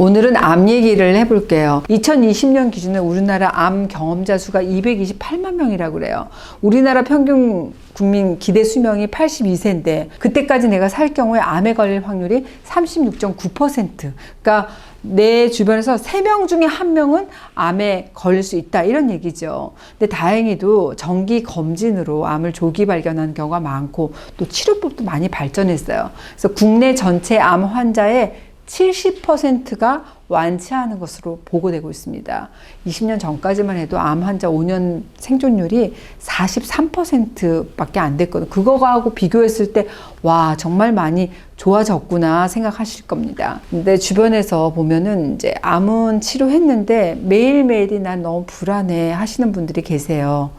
오늘은 암 얘기를 해볼게요. 2020년 기준에 우리나라 암 경험자 수가 228만 명이라고 그래요. 우리나라 평균 국민 기대 수명이 82세인데 그때까지 내가 살 경우에 암에 걸릴 확률이 36.9%. 그러니까 내 주변에서 3명 중에 1명은 암에 걸릴 수 있다. 이런 얘기죠. 근데 다행히도 정기 검진으로 암을 조기 발견하는 경우가 많고 또 치료법도 많이 발전했어요. 그래서 국내 전체 암 환자의 70%가 완치하는 것으로 보고되고 있습니다. 20년 전까지만 해도 암 환자 5년 생존율이 43%밖에 안 됐거든요. 그거하고 비교했을 때, 와, 정말 많이 좋아졌구나 생각하실 겁니다. 근데 주변에서 보면은 이제 암은 치료했는데 매일매일이 난 너무 불안해 하시는 분들이 계세요.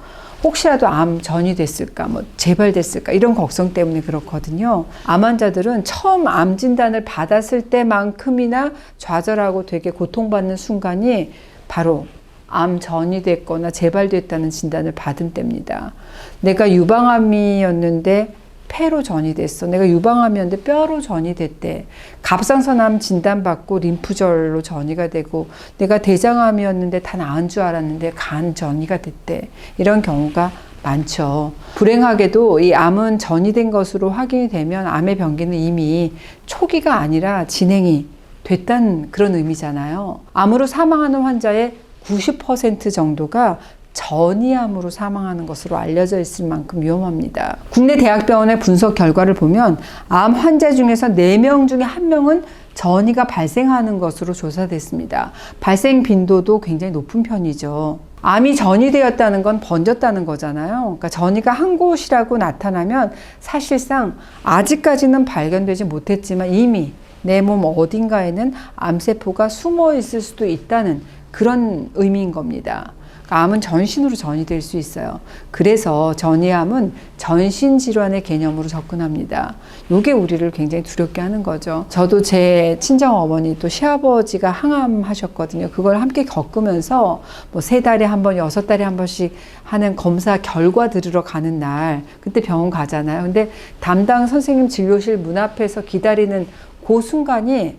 혹시라도 암 전이 됐을까, 뭐 재발됐을까 이런 걱정 때문에 그렇거든요. 암 환자들은 처음 암 진단을 받았을 때만큼이나 좌절하고 되게 고통받는 순간이 바로 암 전이 됐거나 재발됐다는 진단을 받은 때입니다. 내가 유방암이었는데 폐로 전이 됐어. 내가 유방암이었는데 뼈로 전이 됐대. 갑상선암 진단받고 림프절로 전이가 되고 내가 대장암이었는데 다 나은 줄 알았는데 간 전이가 됐대. 이런 경우가 많죠. 불행하게도 이 암은 전이 된 것으로 확인이 되면 암의 병기는 이미 초기가 아니라 진행이 됐다는 그런 의미잖아요. 암으로 사망하는 환자의 90% 정도가 전이암으로 사망하는 것으로 알려져 있을 만큼 위험합니다. 국내 대학병원의 분석 결과를 보면 암 환자 중에서 4명 중에 1명은 전이가 발생하는 것으로 조사됐습니다. 발생 빈도도 굉장히 높은 편이죠. 암이 전이되었다는 건 번졌다는 거잖아요. 그러니까 전이가 한 곳이라고 나타나면 사실상 아직까지는 발견되지 못했지만 이미 내 몸 어딘가에는 암세포가 숨어 있을 수도 있다는 그런 의미인 겁니다. 암은 전신으로 전이될 수 있어요. 그래서 전이암은 전신 질환의 개념으로 접근합니다. 이게 우리를 굉장히 두렵게 하는 거죠. 저도 제 친정 어머니 또 시아버지가 항암하셨거든요. 그걸 함께 겪으면서 뭐 세 달에 한 번, 여섯 달에 한 번씩 하는 검사 결과 들으러 가는 날 그때 병원 가잖아요. 근데 담당 선생님 진료실 문 앞에서 기다리는 그 순간이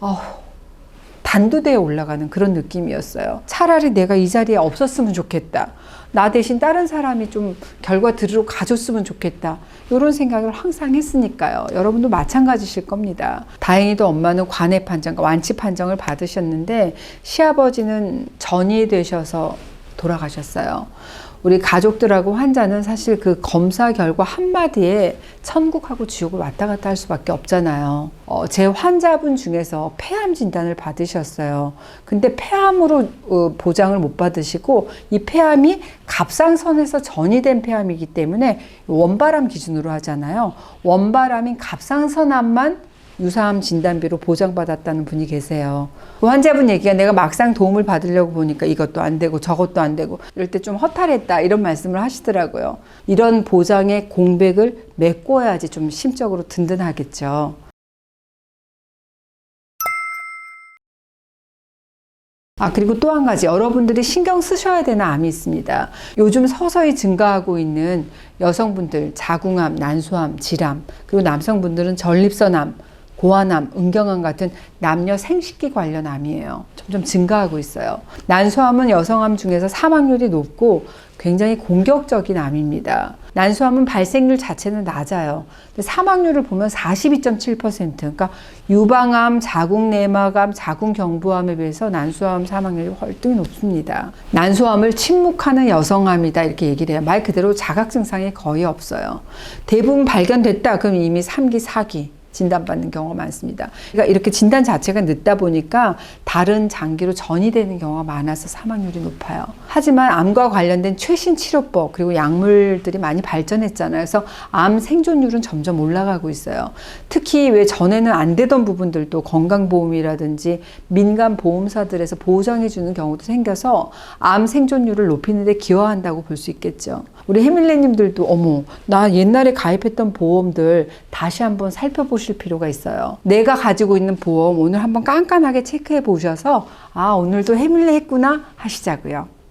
어, 단두대에 올라가는 그런 느낌이었어요. 차라리 내가 이 자리에 없었으면 좋겠다. 나 대신 다른 사람이 좀 결과 들으러 가줬으면 좋겠다. 이런 생각을 항상 했으니까요. 여러분도 마찬가지실 겁니다. 다행히도 엄마는 관해 판정, 완치 판정을 받으셨는데 시아버지는 전이 되셔서 돌아가셨어요. 우리 가족들하고 환자는 사실 그 검사 결과 한마디에 천국하고 지옥을 왔다 갔다 할 수밖에 없잖아요. 어, 제 환자분 중에서 폐암 진단을 받으셨어요. 근데 폐암으로 어, 보장을 못 받으시고 이 폐암이 갑상선에서 전이된 폐암이기 때문에 원바람 기준으로 하잖아요. 원바람인 갑상선암만 유사암 진단비로 보장받았다는 분이 계세요. 그 환자분 얘기가 내가 막상 도움을 받으려고 보니까 이것도 안 되고 저것도 안 되고 이럴 때 좀 허탈했다 이런 말씀을 하시더라고요. 이런 보장의 공백을 메꿔야지 좀 심적으로 든든하겠죠. 아, 그리고 또 한 가지 여러분들이 신경 쓰셔야 되는 암이 있습니다. 요즘 서서히 증가하고 있는 여성분들 자궁암, 난소암, 질암, 그리고 남성분들은 전립선암, 고환암, 응경암 같은 남녀 생식기 관련 암이에요. 점점 증가하고 있어요. 난소암은 여성암 중에서 사망률이 높고 굉장히 공격적인 암입니다. 난소암은 발생률 자체는 낮아요. 근데 사망률을 보면 42.7%. 그러니까 유방암, 자궁내막암, 자궁경부암에 비해서 난소암 사망률이 월등히 높습니다. 난소암을 침묵하는 여성암이다 이렇게 얘기를 해요. 말 그대로 자각 증상이 거의 없어요. 대부분 발견됐다 그럼 이미 3기, 4기 진단받는 경우가 많습니다. 그러니까 이렇게 진단 자체가 늦다 보니까 다른 장기로 전이 되는 경우가 많아서 사망률이 높아요. 하지만 암과 관련된 최신 치료법 그리고 약물들이 많이 발전했잖아요. 그래서 암 생존율은 점점 올라가고 있어요. 특히 왜 전에는 안 되던 부분들도 건강보험이라든지 민간 보험사들에서 보장해 주는 경우도 생겨서 암 생존율을 높이는 데 기여한다고 볼 수 있겠죠. 우리 해밀레님들도 어머 나 옛날에 가입했던 보험들 다시 한번 살펴 보실 필요가 있어요. 내가 가지고 있는 보험 오늘 한번 깐깐하게 체크해 보셔서 아 오늘도 해밀레 했구나 하시자고요.